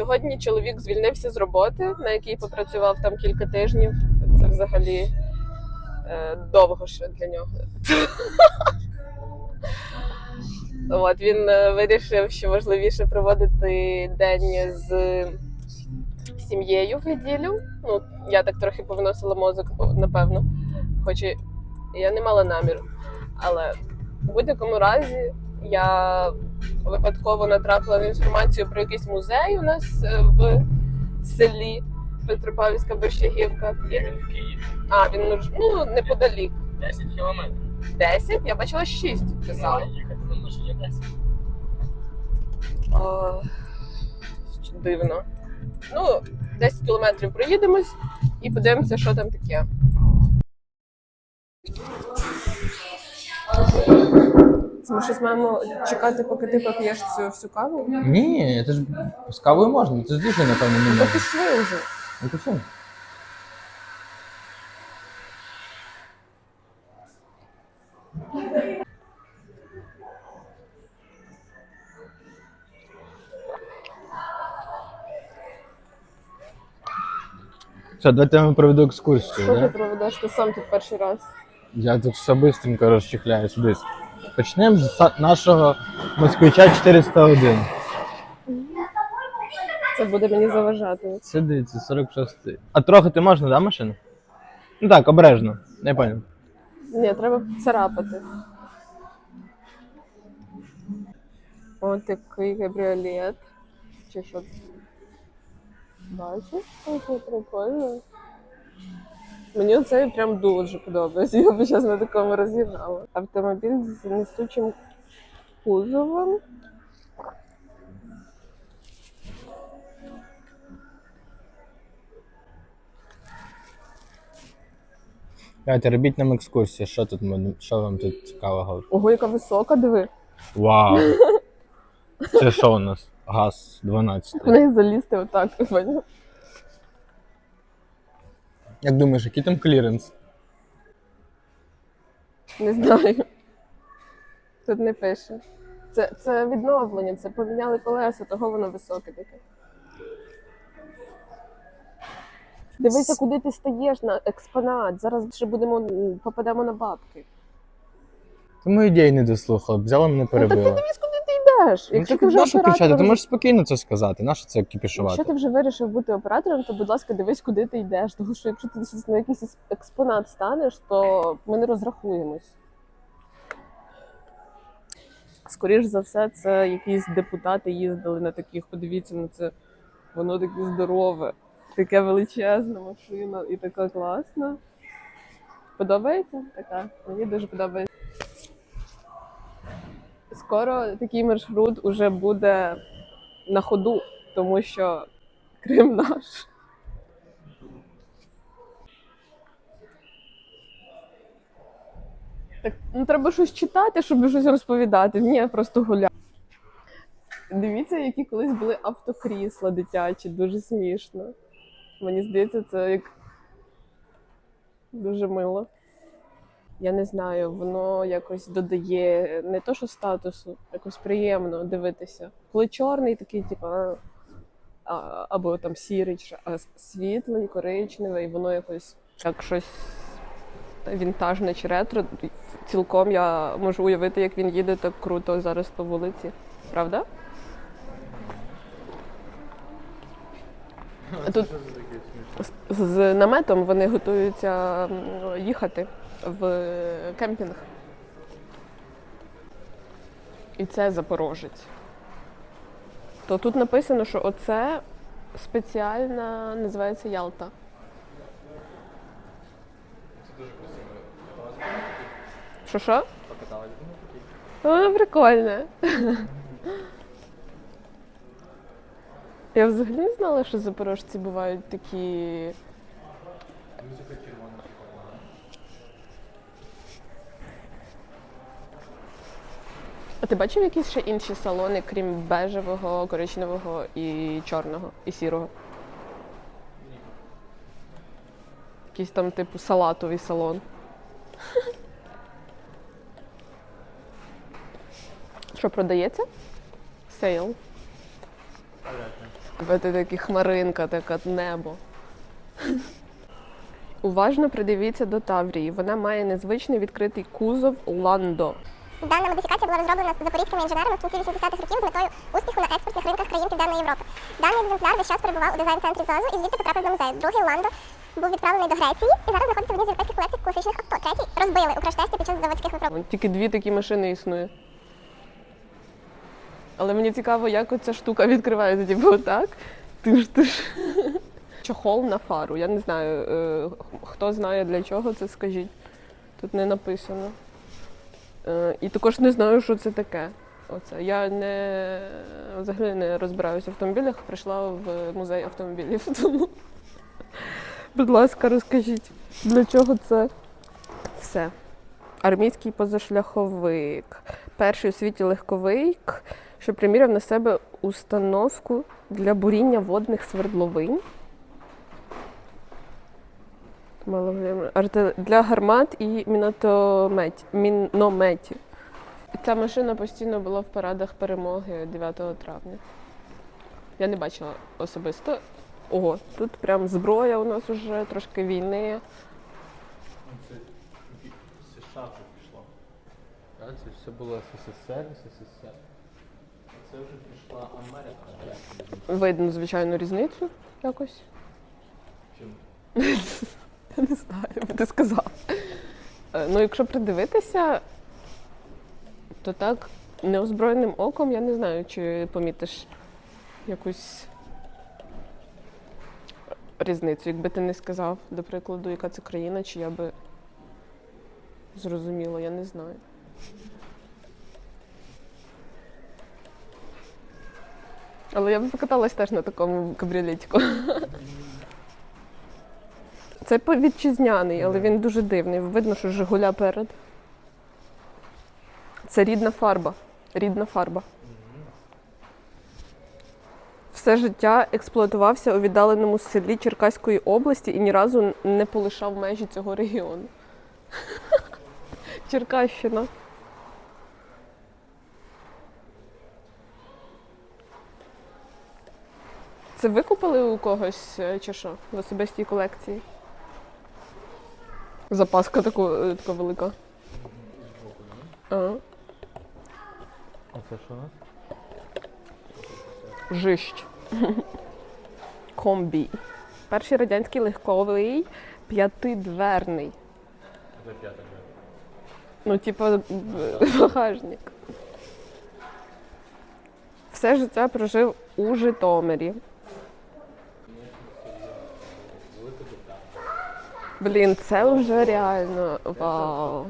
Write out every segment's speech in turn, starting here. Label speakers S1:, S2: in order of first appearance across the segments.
S1: Сьогодні чоловік звільнився з роботи, на якій попрацював там кілька тижнів. Це взагалі е, довго ще для нього. От він е, вирішив, що важливіше проводити день з сім'єю в неділю. Ну, я так трохи повиносила мозок, напевно. Хоч і я не мала наміру. Але в будь-якому разі я випадково натрапила на інформацію про якийсь музей у нас е, в селі Петропавлівська Борщагівка. І-
S2: в Києві.
S1: А, він ну, ну неподалік.
S2: 10 кілометрів.
S1: 10, я бачила 6 писала.
S2: Ну, їхати на машині 10.
S1: О, дивно. Ну, 10 кілометрів проїдемось і подивимося, що там таке. Ми щось маємо чекати, поки ти поп'єш цю всю каву.
S3: Ні, це ж з кавою можна, це ж дуже, напевно, не
S1: То
S3: можна.
S1: пішли вже.
S3: Ну то все. Все, давайте я вам проведу екскурсію.
S1: Що ти
S3: Да?
S1: проведеш? Ти сам тут перший раз.
S3: Я тут все быстренько розчехляю сюди. Почнемо з нашого москвича 401.
S1: Це буде мені заважати.
S3: Це дивіться, 46. А трохи можна, да, машину? Ну так, обережно. Я понял.
S1: Ні, треба царапати. Ось такий кабріолет. Чи що? Бачиш, це прикольно. Мені цей прям дуже подобається. Я б зараз на такому розігнала. Автомобіль з несучим кузовом.
S3: Давайте робіть нам екскурсію. Що тут ми- що вам тут цікавого?
S1: Ого, яка висока, диви.
S3: Вау! Це що у нас? ГАЗ 12.
S1: В неї залізти отак, поняв?
S3: Як думаєш, який там кліренс?
S1: Не знаю. Тут не пише. Це, це відновлення, це поміняли колеса, того воно високе таке. Дивися, куди ти стаєш на експонат. Зараз ще будемо попадемо на бабки.
S3: Тому ідеї не дослухала, взяла мене
S1: Ну
S3: перебила.
S1: Йдеш.
S3: Ну
S1: Якщо ти вже
S3: нащо кричати? Ти можеш спокійно це сказати. Нащо це
S1: якщо ти вже вирішив бути оператором, то будь ласка, дивись, куди ти йдеш. Тому що якщо ти на якийсь експонат станеш, то ми не розрахуємось. Скоріш за все, це якісь депутати їздили на таких. Подивіться на це. Воно таке здорове, таке величезна машина і така класна. Подобається? Така. Мені дуже подобається. Скоро такий маршрут уже буде на ходу, тому що Крим наш. Так, ну треба щось читати, щоб щось розповідати. Ні, я просто гуляти. Дивіться, які колись були автокрісла дитячі, дуже смішно. Мені здається, це як дуже мило. Я не знаю, воно якось додає не то, що статусу, якось приємно дивитися. Коли чорний такий, типу, а, а, або там сірий, а світлий, коричневий, воно якось як щось вінтажне чи ретро. Цілком я можу уявити, як він їде так круто зараз по вулиці. Правда? А Тут з наметом вони готуються їхати в кемпінг. І це Запорожець. То тут написано, що оце спеціальна називається Ялта. Це дуже Що що? Воно прикольне. Я взагалі не знала, що запорожці бувають такі. А ти бачив якісь ще інші салони, крім бежевого, коричневого і чорного, і сірого? Якийсь там типу салатовий салон. Що продається? Сейл. Це такі хмаринка, така небо. Уважно придивіться до Таврії. Вона має незвичний відкритий кузов Ландо.
S4: Дана модифікація була розроблена запорізькими інженерами в кінці 80-х років з метою успіху на експортних ринках країн Південної Європи. Даний екземпляр весь час перебував у дизайн-центрі ЗОЗу і звідти потрапив до музею. Другий Ландо був відправлений до Греції і зараз знаходиться в одній з європейських колекцій класичних авто. Третій розбили у краш-тесті під час заводських випробувань.
S1: Тільки дві такі машини існує. Але мені цікаво, як оця штука відкривається. Типу, отак. Ти ж. Чохол на фару. Я не знаю, е, хто знає для чого це, скажіть. Тут не написано. Е, І також не знаю, що це таке. Оце. Я не взагалі не розбираюся в автомобілях, прийшла в музей автомобілів. Тому, будь ласка, розкажіть, для чого це все. Армійський позашляховик. Перший у світі легковик, що приміряв на себе установку для буріння водних свердловин. Арте- Для гармат і мінотомет- мінометів. Ця машина постійно була в парадах перемоги 9 травня. Я не бачила особисто. Ого, тут прям зброя у нас уже, трошки війни.
S3: Це США тут пішло. Це все було СССР, СССР. Це вже пішла Америка.
S1: Видно, звичайно, різницю якось.
S3: Чим?
S1: Не знаю, би ти сказав. Е, Ну, якщо придивитися, то так, неозброєним оком я не знаю, чи помітиш якусь різницю. Якби ти не сказав, до прикладу, яка це країна, чи я би зрозуміла, я не знаю. Але я б покаталась теж на такому кабріолетіку. Це повітчизняний, але він дуже дивний. Видно, що Жигуля перед. Це рідна фарба. Рідна фарба. Все життя експлуатувався у віддаленому селі Черкаської області і ні разу не полишав межі цього регіону. Черкащина. Це ви купили у когось е, чи що в особистій колекції? Запаска таку, е, така велика. Ага.
S3: А це що у нас?
S1: Жищ. Комбій. Перший радянський легковий п'ятидверний.
S3: Це п'ята.
S1: Ну, типу, багажник. Все життя прожив у Житомирі. Блін, це вже реально вау.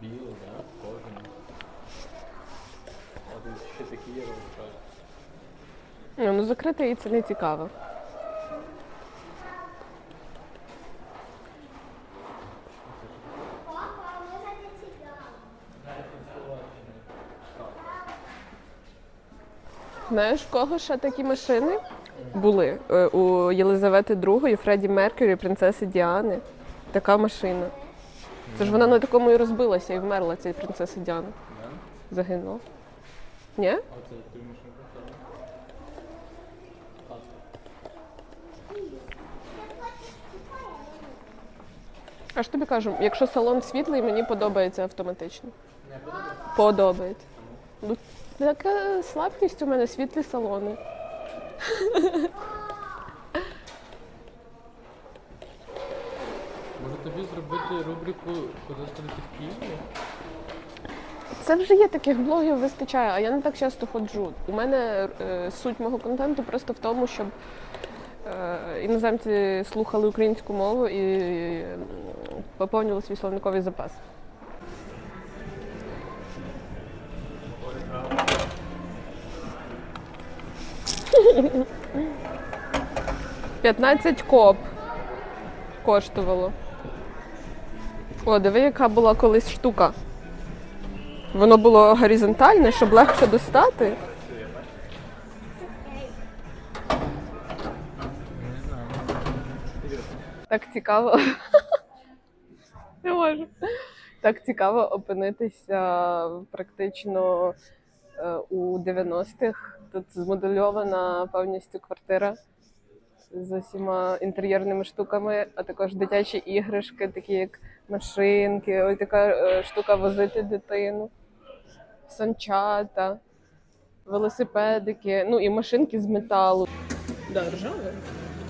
S3: Білий, да? Кожен. А тут розправи.
S1: Ну, закрите і це не цікаво. Знаєш, в кого ще такі машини були? Е, У Єлизавети II, Фредді Меркюрі, принцеси Діани. Така машина. Це ж вона на такому і розбилася і вмерла, ця принцеса Діана. Загинула. Ні?
S3: А
S1: ж тобі кажу, якщо салон світлий, мені подобається автоматично. Подобається. Ну, така слабкість у мене світлі салони.
S3: Може тобі зробити рубрику «Куди сходити в Києві?
S1: Це вже є таких блогів вистачає, а я не так часто ходжу. У мене е, суть мого контенту просто в тому, щоб е, іноземці слухали українську мову і е, поповнювали свій словниковий запас. П'ятнадцять коп коштувало. О, диви, яка була колись штука. Воно було горизонтальне, щоб легше достати. Так цікаво. Не можу. Так цікаво опинитися практично у 90-х. Тут змодельована повністю квартира з усіма інтер'єрними штуками, а також дитячі іграшки, такі як машинки, ось така е, штука возити дитину, санчата, велосипедики, ну і машинки з металу. Да, ржаве.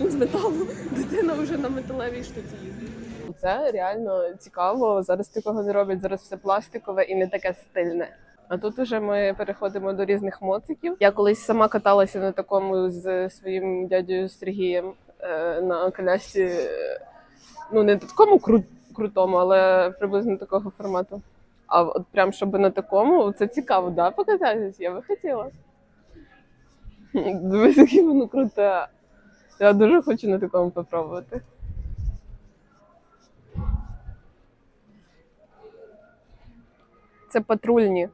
S1: З металу. Дитина вже на металевій штуці їздить. Це реально цікаво. Зараз такого не роблять. Зараз все пластикове і не таке стильне. А тут уже ми переходимо до різних моциків. Я колись сама каталася на такому з своїм дядею Сергієм е, на колясці. е, Ну, не такому кру- крутому, але приблизно такого формату. А от прям щоб на такому, це цікаво, да, покататись? Я би хотіла. Дивись, яке воно круте. Я дуже хочу на такому попробувати. Це патрульні.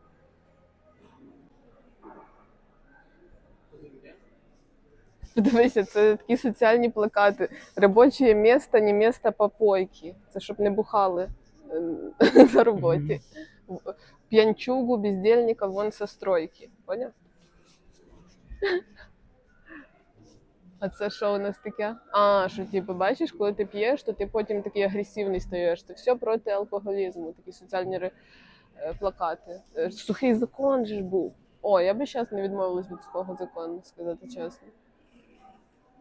S1: Подивися, це такі соціальні плакати. Робоче місто, не місто попойки. Це щоб не бухали е, на роботі. П'янчугу, бездельника, вон со стройки. Поняв? А це що у нас таке? А, що типу, бачиш, коли ти п'єш, то ти потім такий агресивний стаєш. Це все проти алкоголізму, такі соціальні е, плакати. Е, Сухий закон же ж був. О, я би зараз не відмовилась від сухого закону, сказати чесно.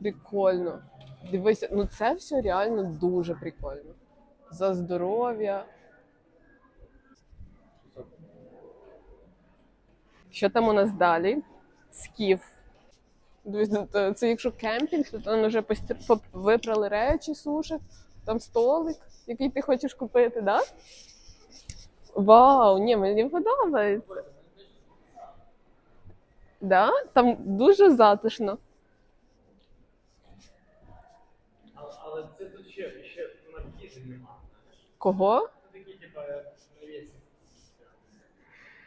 S1: Прикольно. Дивися, ну це все реально дуже прикольно. За здоров'я. Що там у нас далі? Скіф. Дивись, Це якщо кемпінг, то там вже випрали речі, сушать, там столик, який ти хочеш купити, да? Вау, ні, мені подобається. Да? Там дуже затишно.
S2: Але, але це тут ще, ще маркізи нема.
S1: Кого?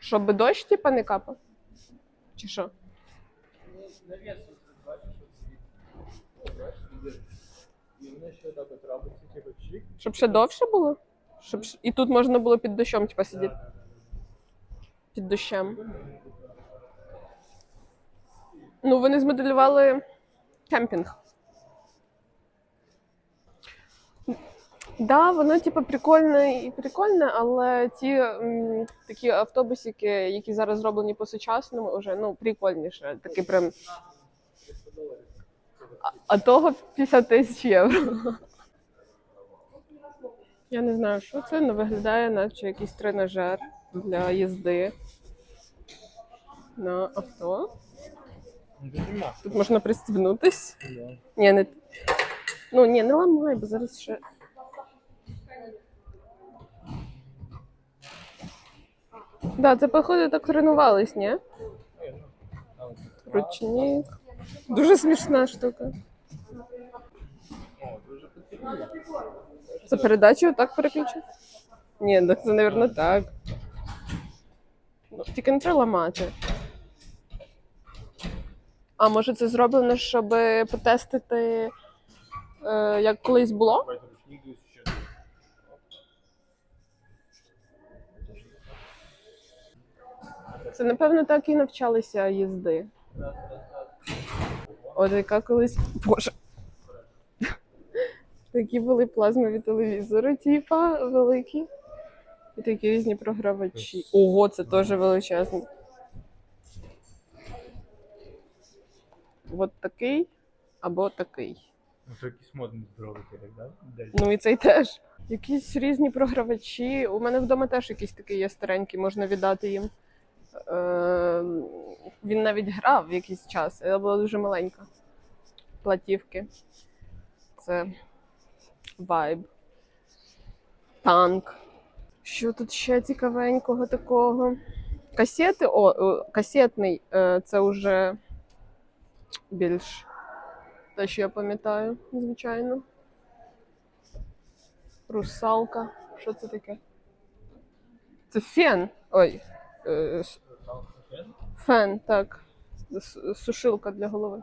S1: Щоб дощ типа не капав? Чи що? Щоб ще довше було? Щоб ш- і тут можна було під дощом типа сидіти. Під дощем. Ну, вони змоделювали кемпінг. Да, воно типу прикольне і прикольне, але ті м, такі автобусики, які зараз зроблені по-сучасному, вже ну прикольніше. Такі прям. А, а того 50 тисяч євро. Я не знаю, що це, але виглядає, наче якийсь тренажер для їзди на авто.
S3: Тут
S1: можна пристібнутись. Ні, не. Ну, ні, не ламай, бо зараз ще. Да, це, походу, так тренувались, ні? Ручник. Дуже смішна штука. Це передачу отак переключити? Ні, так це, мабуть, так. Ну, Тільки не треба ламати. А може це зроблено, щоб потестити, е, як колись було? Це, напевно, так і навчалися їзди. От яка колись. Боже. Такі були плазмові телевізори, типа, великі. І такі різні програвачі. Ого, це теж величезно. От такий або такий.
S3: Ну, це якийсь модний здоровий телек, да?
S1: Ну і цей теж. Якісь різні програвачі. У мене вдома теж якийсь такий є старенький, можна віддати їм. Е, він навіть грав в якийсь час, я була дуже маленька. Платівки. Це вайб. Танк. Що тут ще цікавенького такого? Касети, о, о касетний е, це вже більш те, що я пам'ятаю, звичайно. Русалка. Що це таке? Це фен. Ой. Е, Фен, так. Сушилка для голови.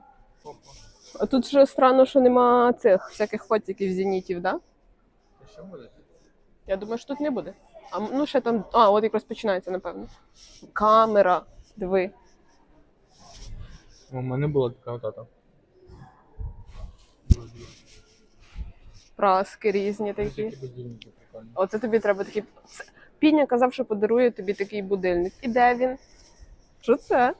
S1: А тут же странно, що нема цих всяких фотиків зенітів, да?
S3: Що буде?
S1: Я думаю, що тут не буде. А ну ще там. А, от якраз починається, напевно. Камера. Диви.
S3: У мене була така отата.
S1: Праски різні такі. Оце тобі треба такий. Піня казав, що подарує тобі такий будильник. І де він? Що це?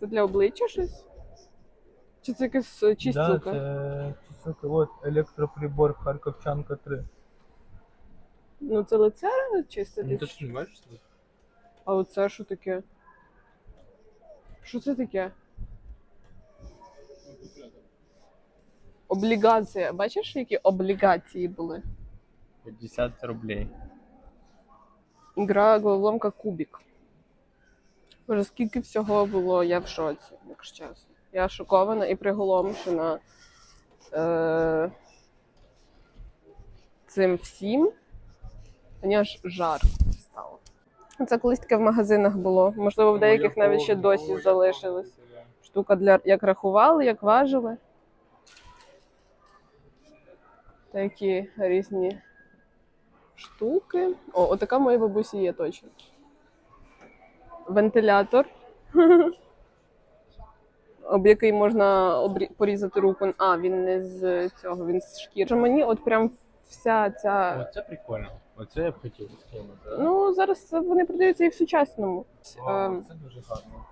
S1: Це для обличчя щось? Чи це якась е, чистілка?
S3: Да, це чистилка. От електроприбор Харківчанка 3.
S1: Ну це лице чистити?
S3: Ну ти ж не бачиш?
S1: А оце що таке? Що це таке? Облігація. Бачиш, які облігації були?
S3: 50 рублей.
S1: Гра головоломка Кубік. Боже, скільки всього було, я в шоці, якщо чесно. Я шокована і приголомшена е- цим всім. Мені аж жарко стало. Це колись таке в магазинах було. Можливо, в деяких навіть ще досі залишилось. Штука для як рахували, як важили. Такі різні штуки. О, отака моїй бабусі є точно. Вентилятор. Об який можна порізати руку. А, він не з цього, він з шкіри. Мені от прям вся ця.
S3: Оце прикольно. Оце я б хотів скинути.
S1: Ну, зараз вони продаються і в сучасному. Ем,
S3: це дуже гарно.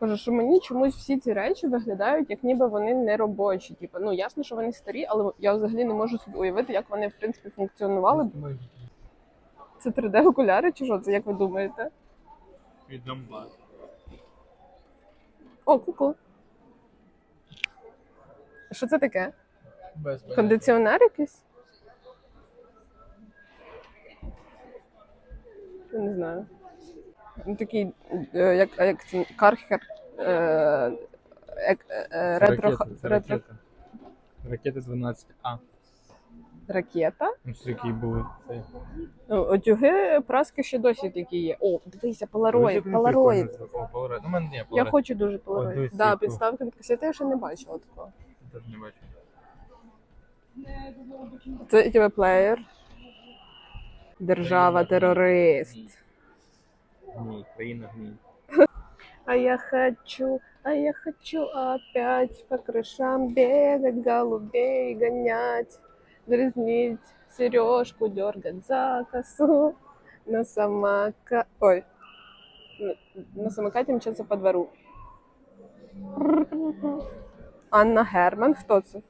S1: Кажу, що мені чомусь всі ці речі виглядають, як ніби вони не робочі. Типу, ну ясно, що вони старі, але я взагалі не можу собі уявити, як вони в принципі функціонували. Це 3D окуляри чи що? Це як ви думаєте?
S3: Від.
S1: О, куку. Що це таке?
S3: Без поняття.
S1: Кондиціонер якийсь? Я не знаю. Ну, такий, е, як, а як це, кархер. Е, е, е, ретро,
S3: Ракети, це
S1: ретро,
S3: ракети. Ракети 12А.
S1: Ракета.
S3: Ось такі були.
S1: Ну, Отюги праски ще досі такі є. О, дивися, полароїд, полароїд.
S3: Polaroid. Ну, мене є
S1: Я
S3: полароїд.
S1: хочу дуже
S3: Ось
S1: полароїд.
S3: дивись,
S1: Да,
S3: яку.
S1: підставки від касети я ще не бачила такого.
S3: Теж не бачу.
S1: Це тебе плеєр. Держава терорист.
S3: Ні, країна гній.
S1: А я хочу, а я хочу опять по крышам бегать, голубей гонять, дразнить, сережку дергать за косу, на самока... Ой, на- самокате мчаться по двору. Анна Герман, хто це?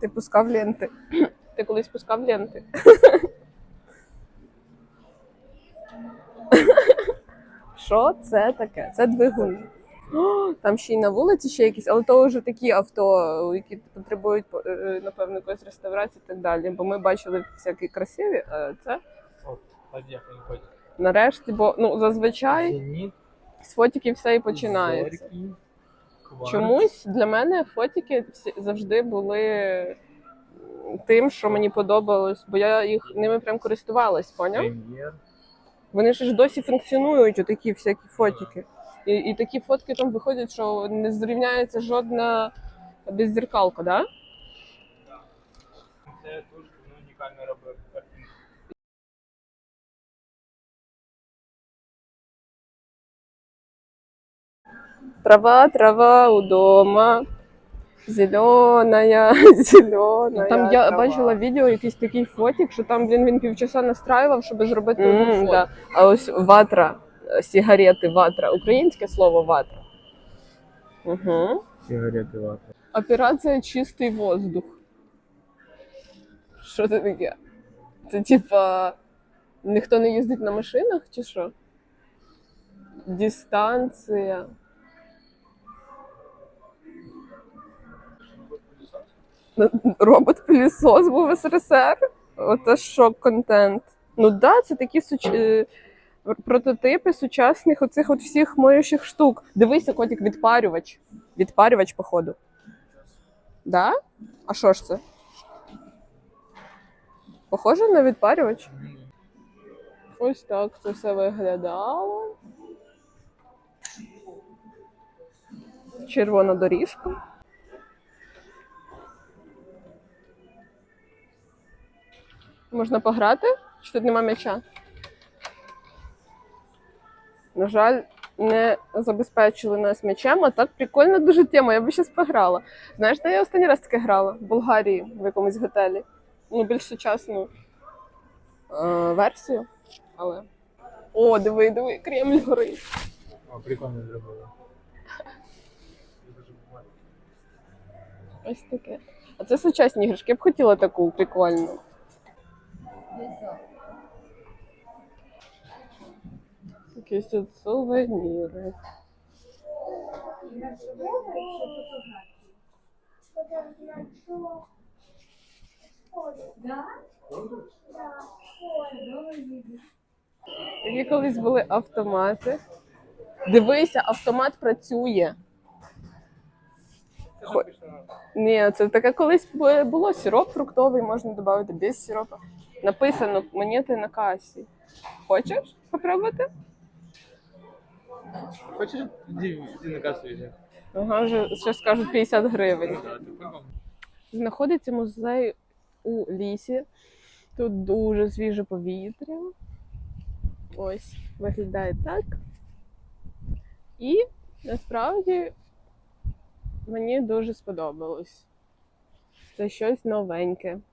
S1: Ти пускав ленти. Ти колись пускав ленти. Що це таке? Це двигун. О, там ще й на вулиці ще якісь, але то вже такі авто, які потребують е, напевно якоїсь реставрації і так далі. Бо ми бачили всякі красиві, а це
S3: От,
S1: нарешті, бо ну зазвичай
S3: Зеніт,
S1: з фотиків все і починається.
S3: кварц.
S1: Чомусь для мене фотики всі завжди були тим, що мені подобалось, бо я їх ними прям користувалась, поняв? Вони ж досі функціонують, отакі всякі фотики. І, і такі фотки там виходять, що не зрівняється жодна беззеркалка, да?
S3: Це дуже ну, унікально робив картинку.
S1: Трава, трава у дома. Зеленая, зеленая. Там я
S3: трава.
S1: бачила відео, якийсь такий фотик, що там блін, він півчаса настраював, щоб зробити фото.
S3: да.
S1: А ось ватра, е, сигарети, ватра. Українське слово ватра. Угу.
S3: Сигарети вата.
S1: Операція чистий воздух. Що це таке? Це типа ніхто не їздить на машинах чи що? Дистанція. Робот-пилісос був в СРСР. Оце шок контент. Ну так, да, це такі суч прототипи сучасних оцих от всіх моющих штук. Дивися, котик відпарювач. Відпарювач, походу. Да? А що ж це? Похоже на відпарювач? Ось так це все виглядало. Червона доріжка. Можна пограти? Чи тут нема м'яча? На жаль, не забезпечили нас м'ячем, а так прикольна дуже тема. Я би щас пограла. Знаєш, де я останній раз таке грала? В Болгарії, в якомусь готелі. Ну, більш сучасну е, версію. Але. О, диви, диви, Кремль горить.
S3: О, прикольно зробили.
S1: Ось таке. А це сучасні іграшки. Я б хотіла таку прикольну. Якісь тут сувеніри. Такі колись були автомати. Дивися, автомат працює. Хо- Ні, це таке колись було сироп фруктовий, можна додати без сиропа. Написано монети на касі. Хочеш попробувати?
S2: Хочеш іди, іди на касу візьми?
S1: Ага, вже ще скажуть 50 гривень.
S2: Понял?
S1: Знаходиться музей у лісі. Тут дуже свіже повітря. Ось, виглядає так. І насправді мені дуже сподобалось. Це щось новеньке.